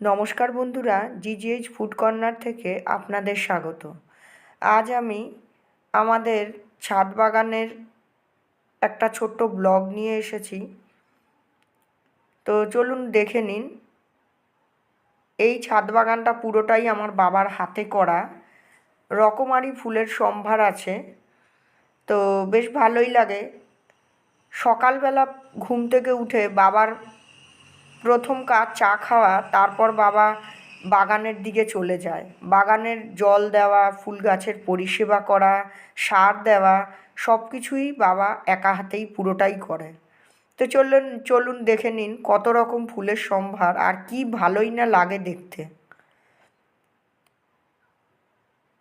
নমস্কার বন্ধুরা জিজিএইচ food corner থেকে আপনাদের স্বাগত। আজ আমি আমাদের ছাদ বাগানের একটা ছোট্ট ব্লগ নিয়ে এসেছি। তো চলুন দেখে নিন, এই ছাদ বাগানটা পুরোটাই আমার বাবার হাতে করা। রকমারি ফুলের সম্ভার আছে। তো বেশ ভালোই লাগে। সকালবেলা ঘুম থেকে উঠে বাবার প্রথম কাজ চা খাওয়া, তারপর বাবা বাগানের দিকে চলে যায়। বাগানের জল দেওয়া, ফুল গাছের পরিষেবা করা, সার দেওয়া সব কিছুই বাবা একা হাতেই পুরোটাই করে। তো চলুন চলুন দেখে নিন কত রকম ফুলের সম্ভার আর কি ভালোই না লাগে দেখতে।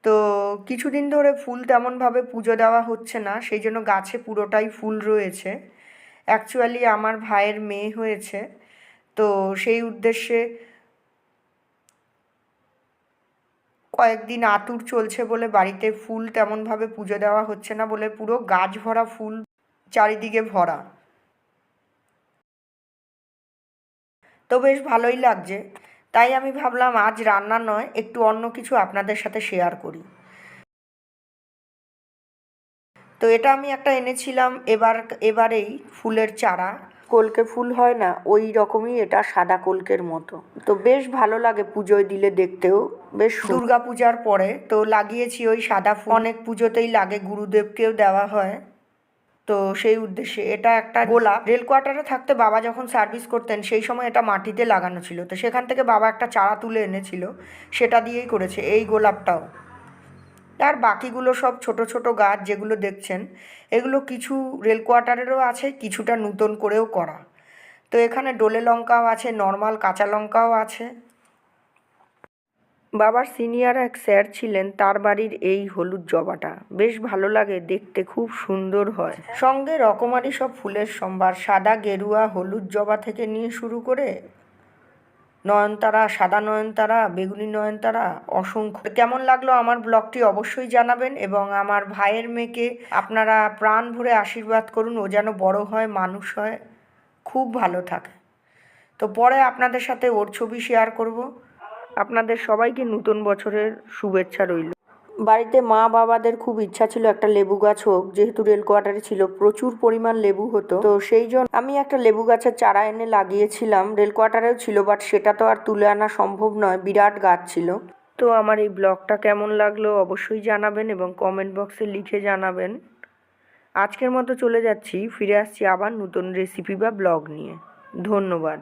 তো কিছুদিন ধরে ফুল তেমনভাবে পুজো দেওয়া হচ্ছে না, সেই জন্য গাছে পুরোটাই ফুল রয়েছে। অ্যাকচুয়ালি আমার ভাইয়ের মেয়ে হয়েছে। তো সেই উদ্দেশ্যে কয়েকদিন আতুর চলছে বলে বাড়িতে ফুল তেমনভাবে পুজো দেওয়া হচ্ছে না বলে পুরো গাছ ভরা ফুল চারিদিকে ভরা। তো বেশ ভালোই লাগছে। তাই আমি ভাবলাম আজ রান্না নয়, একটু অন্য কিছু আপনাদের সাথে শেয়ার করি। তো এটা আমি একটা এনেছিলাম, এবার, এবারেই ফুলের চারা। কলকে ফুল হয় না, ওই রকমই এটা সাদা কলকের মতো। তো বেশ ভালো লাগে পুজোয় দিলে দেখতেও, বেশ দুর্গা পূজার পরে তো লাগিয়েছি ওই সাদা ফুল। অনেক পুজোতেই লাগে, গুরুদেবকেও দেওয়া হয়। তো সেই উদ্দেশ্যে এটা একটা গোলাপ। রেল কোয়ার্টারে থাকতে বাবা যখন সার্ভিস করতেন, সেই সময় এটা মাটিতে লাগানো ছিল। তো সেখান থেকে বাবা একটা চারা তুলে এনেছিল, সেটা দিয়েই করেছে, এই গোলাপটাও। আর বাকিগুলো সব ছোট ছোট গাছ যেগুলো দেখছেন, এগুলো কিছু রেল কোয়ার্টারেরও আছে, কিছুটা নূতন করেও করা। তো এখানে ডোলে লঙ্কাও আছে, নর্মাল কাঁচা লঙ্কাও আছে। বাবার সিনিয়র এক স্যার ছিলেন, তার বাড়ির এই হলুদ জবাটা। বেশ ভালো লাগে, দেখতে খুব সুন্দর হয়। সঙ্গে রকমারি সব ফুলের সম্ভার, সাদা গেরুয়া হলুদ জবা থেকে নিয়ে শুরু করে নয়নতারা, সাদা নয়নতারা, বেগুনি নয়নতারা, অসংখ্য। কেমন লাগল আমার ব্লগটি অবশ্যই জানাবেন এবং আমার ভাইয়ের মেয়েকে আপনারা প্রাণ ভরে আশীর্বাদ করুন, ও যেন বড় হয়, মানুষ হয়, খুব ভালো থাকে। তো পরে আপনাদের সাথে ওর ছবি শেয়ার করব। আপনাদের সবাইকে নতুন বছরের শুভেচ্ছা রইল। বাড়িতে মা বাবাদের খুব ইচ্ছা ছিল একটা লেবু গাছ হোক, যেহেতু রেল কোয়ার্টারে ছিল, প্রচুর পরিমাণ লেবু হতো। তো সেই জন্য আমি একটা লেবু গাছের চারা এনে লাগিয়েছিলাম। রেল কোয়ার্টারেও ছিল, বাট সেটা তো আর তুলে আনা সম্ভব নয়, বিরাট গাছ ছিল। তো আমার এই ব্লগটা কেমন লাগল অবশ্যই জানাবেন এবং কমেন্ট বক্সে লিখে জানাবেন। আজকের মতো চলে যাচ্ছি, ফিরে আসছি আবার নতুন রেসিপি বা ব্লগ নিয়ে। ধন্যবাদ।